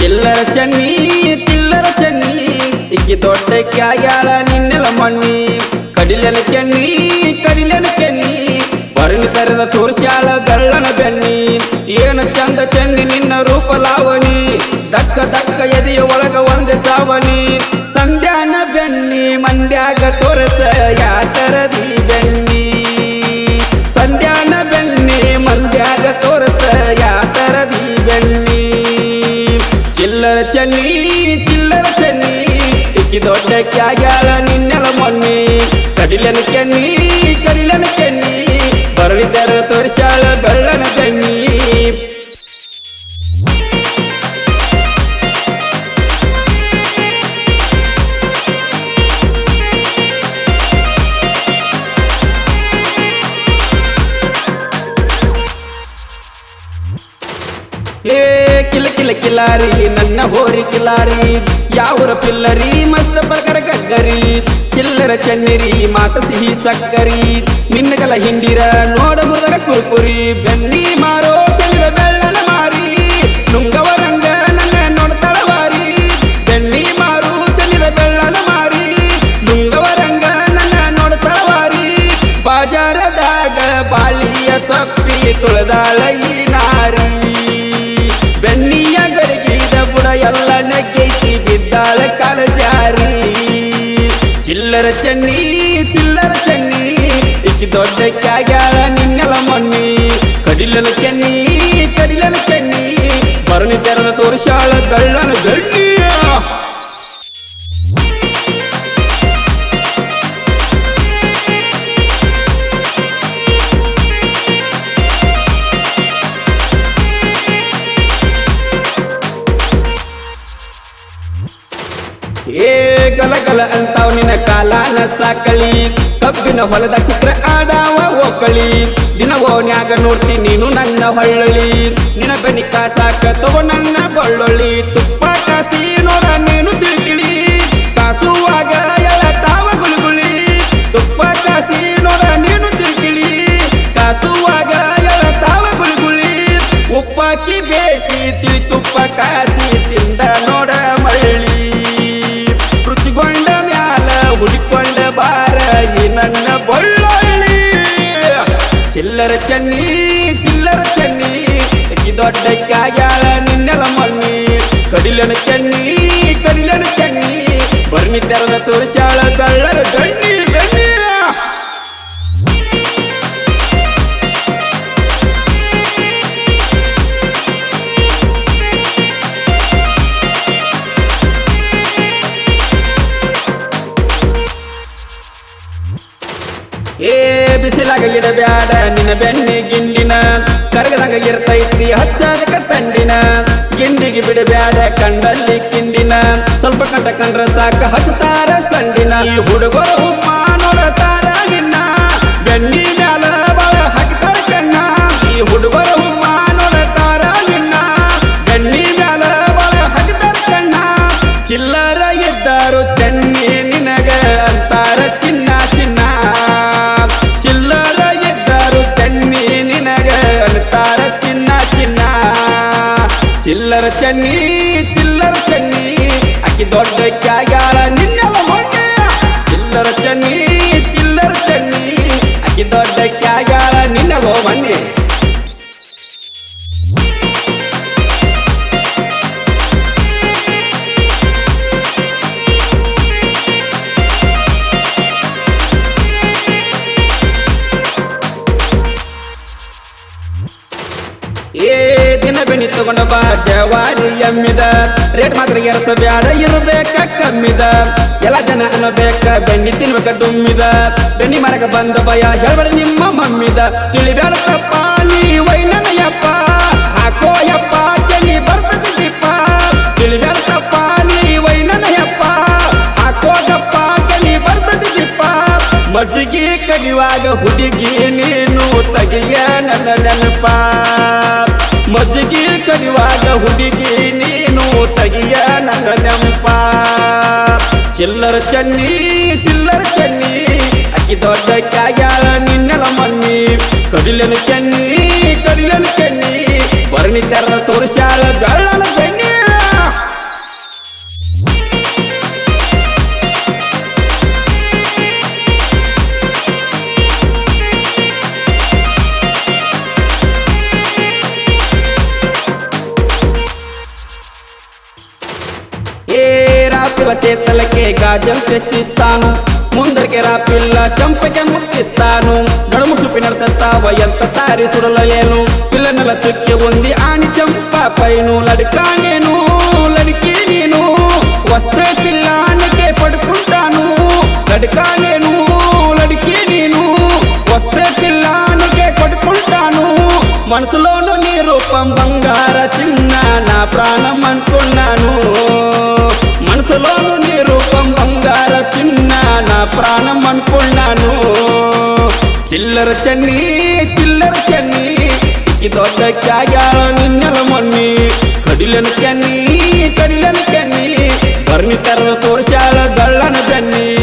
ಚಿಲ್ಲರ ಚನ್ನಿ ಚಿಲ್ಲರ ಚನ್ನಿ, ಇಕ್ಕಿ ದೊಡ್ಡಕ್ಕೆ ಆಗ್ಯಾಳ ನಿನ್ನೆಲ ಮಣ್ಣಿ ಕಡಿಲೆನ Kenny ಕಡಿಲೆನ Kenny, ಬರಣಿ ತರದ ತೋರ್ಸ್ಯಾಳ ಬೆಳ್ಳನ ಬೆನ್ನಿ. ಏನು ಚಂದ ಚೆನ್ನಿ ಎದೆಯ ಒಳಗ ಒಂದು ಸಾವನಿ. ಸಂಧ್ಯಾನ ಬೆನ್ನಿ, ಮಂಡ್ಯಾಗ ತೋರಸ ಯಾತರದಿ ಬೆನ್ನಿ. ಸಂಧ್ಯಾನ ಬೆನ್ನಿ, ಮಂಡ್ಯಾಗ ತೋರಸ ಯಾತರದಿ ಬೆನ್ನಿ. ಚಿಲ್ಲರ ಚೆನ್ನಿ ಚಿಲ್ಲರ ಚೆನ್ನಿ, ಇಕ್ಕಿ ದೊಡ್ಡ ಕ್ಯಾಗ್ಯಾಳ ನಿನ್ನೆಲ ಮೊನ್ನಿ. ಕಡಿಲನ ಕೆನ್ನಿ ಕಡಿಲನ ಕೆನ್ನಿ ಬರಳಿದರ ತೋರಿಸಾಳ ಬೆಳ್ಳನ ಬೆನ್ನಿ. ಏ, ಕಿಲ ಕಿಲ ಕಿಲಾರಿ, ನನ್ನ ಹೋರಿ ಕಿಲಾರಿ. ಯಾವರ ಪಿಲ್ಲರಿ, ಮಸ್ತ ಬಗರ ಗಗ್ಗರಿ. ಚಿಲ್ಲರ ಚೆನ್ನರಿ, ಮಾತ ಸಿಹಿ ಸಕ್ಕರಿ. ನಿನ್ನಗಲ ಹಿಂಡಿರ, ನೋಡ ಮುದರ ಕುರುಕುರಿ. ಬೆನ್ನಿ ಮಾರೋ ಚೆಲ್ಲಿದ ಬೆಳ್ಳನ ಮಾರಿ. ನುಂಗವರಂಗ ನನ್ನ ನೋಡ್ತಾಳ ವಾರಿ. ಬೆನ್ನಿ ಮಾರು ಚೆಲ್ಲಿದ ಬೆಳ್ಳನ ಮಾರಿ. ನುಂಗವರಂಗ ನನ್ನ ನೋಡ್ತಾಳ ಬಾಜಾರದಾಗ ಬಾಳಿಯ ಸಪ್ಪಿ ತುಳದಾಳ ಚಿಲ್ಲರ ಚೆನ್ನಿ ಚಿಲ್ಲರ ಚೆನ್ನಿ. ಇಕ್ಕಿ ದೊಡ್ಡ ಕ್ಯಾಗ್ಯಾಳ ನಿನ್ನೆಲ ಮಣ್ಣಿ ಕಡಿಲನ ಕೆನ್ನಿ ಕಡಿಲನ ಕೆನ್ನಿ. ಬರಣಿ ತೆರದ ತೋರಿಸಾಳ ಬೆಳ್ಳಿಯ ಗಲ ಅಂತಾವ್ ನಿನ್ನ ಕಾಲಾನ ಸಾಕಳಿ. ಕಬ್ಬಿನ ಹೊಲದ ಸಿಕ್ರ ಆಡಾವ ಓಕಳಿ. ದಿನ ಓನ್ಯಾಗ ನೋಡ್ತಿ ನೀನು ನನ್ನ ಹೊಳ್ಳಳಿ. ನಿನ ಬೆನಿಕ ಸಾಕ ತಗೋ ನನ್ನ ಬಳ್ಳೊಳ್ಳಿ. ತುಪ್ಪ ಕಾಸಿ ನೋಡ ನೀನು ತಿಳ್ಕಿಳಿ. ಕಾಸುವಾಗ ಎಳತಾವ ಗುಳಿಗುಳಿ ತುಪ್ಪ ಕಾಸಿ ನೋಡ ನೀನು ತಿಳ್ಕಿಳಿ. ಕಾಸುವಾಗ ಎಳತಾವ ಗುಳಿಗುಳಿ ಉಪ್ಪಾಕಿ ಬೇಸಿ ತಿಳಿ ತುಪ್ಪ ಕಾಸಿ ಹುಡಿಕೊಂಡ ಬಾರ ಈ ನನ್ನ ಬಳ್ಳೊಳ್ಳಿ. ಚಿಲ್ಲರ ಚನ್ನಿ ಚಿಲ್ಲರ ಚನ್ನಿ. ಈ ದೊಡ್ಡ ಕ್ಯಾಗ್ಯಾಳ ನಿನ್ನೆಲ ಮಣ್ಣಿ. ಕಡಿಲನ ಚೆನ್ನಿ ಕಡಿಲನ ಚೆನ್ನಿ. ಬರ್ಮಿ ತೆರದ ತೋರಿಸಾಳ ಕಳ್ಳರ ಗಣ್ಣಿ ಇಡಬ್ಯಾಡ ನಿನ್ನ ಬೆನ್ನಿ ಗಿಂಡಿನ. ಕರಗದಂಗ ಇರ್ತೈತಿ ಹಚ್ಚಾದಕ ತಂಡಿನ. ಗಿಂಡಿಗೆ ಬಿಡಬ್ಯಾಡ, ಕಂಡಲ್ಲಿ ಕಿಂಡಿನ. ಸ್ವಲ್ಪ ಕಂಡ ಕಂಡ್ರ ಸಾಕ ಹಚ್ಚತಾರ ಸಂಡಿನ. ಹುಡುಗರ ಚೆನ್ನಿ ಚಿಲ್ಲರ್ ಚನ್ನಿ ಅಕ್ಕಿ ದೊಡ್ಡ ಕ್ಯಾಗ್ಯಾಳ ಏ, ದಿನ ಬೆನಿ ತಗೊಂಡ ಬಾ, ಜವಾರಿ ಎಮ್ಮಿದ. ರೇಟ್ ಮಾತ್ರ ಎರಸ ಬ್ಯಾಡ ಇರಬೇಕ ಕಮ್ಮಿದ. ಎಲ್ಲ ಜನ ಅನ್ನಬೇಕ ಬೆಣ್ಣಿ ತಿನ್ಬೇಕ ಡುಮ್ಮಿದ. ಬೆಣ್ಣಿ ಮರಕ ಬಂದ ಭಯ, ಹೇಳ್ಬೇಡ ನಿಮ್ಮ ಮಮ್ಮಿದ. ತಿಳಿಬ್ಯಾಡ ತಪ್ಪ ಮಜ್ಜಿಗೆ ಕಡಿವಾಗ ಹುಡುಗಿ ನೀನು ತಗಿಯ ನನ್ನ ನೆನಪ. ಮಜ್ಜಿಗೆ ಕಡಿವಾಗ ಹುಡುಗಿ ನೀನು ತಗಿಯ ನನ್ನ ನೆನಪ. ಚಿಲ್ಲರ ಚನ್ನಿ ಚಿಲ್ಲರ ಚನ್ನಿ, ಅಕ್ಕಿ ದೊಡ್ಡ ಕಾಯಾಳ ನಿನ್ನೆಲ ಮನ್ನಿ. ಕಡಿಲನು ಚೆನ್ನಿ ಕಡಿಲನು ಚೆನ್ನಿ ತರ ತೋರಿಸಾಳ ಬೆಳ್ಳ రాపిల చేతలకే గాజం తెచ్చిస్తాను. ముందరికి రాపిల్ల చంపకే ముక్కిస్తాను. నడుము చూపి నడసత్తావ ఎంత సారి సుడలేను పిల్ల నెల చుక్కి ఉంది ఆని చంప పైను లడికా నేను లడికి నేను. వస్తే పిల్ల ಚಿಲ್ಲರ ಚನ್ನಿ ಚಿಲ್ಲರ ಚನ್ನಿ. ದೊಡ್ಡ ಕ್ಯಾಗ್ಯಾಳ ನಿನ್ನೆಲ ಮೊನ್ನಿ. ಕಡಿಲನ ಕೆನ್ನಿ ಕಡಿಲನ ಕೆನ್ನಿ. ಬರ್ನಿ ತರದ ತೋರಿಸ್ಯಾಳ ದಳ್ಳನ ಬೆನ್ನಿ.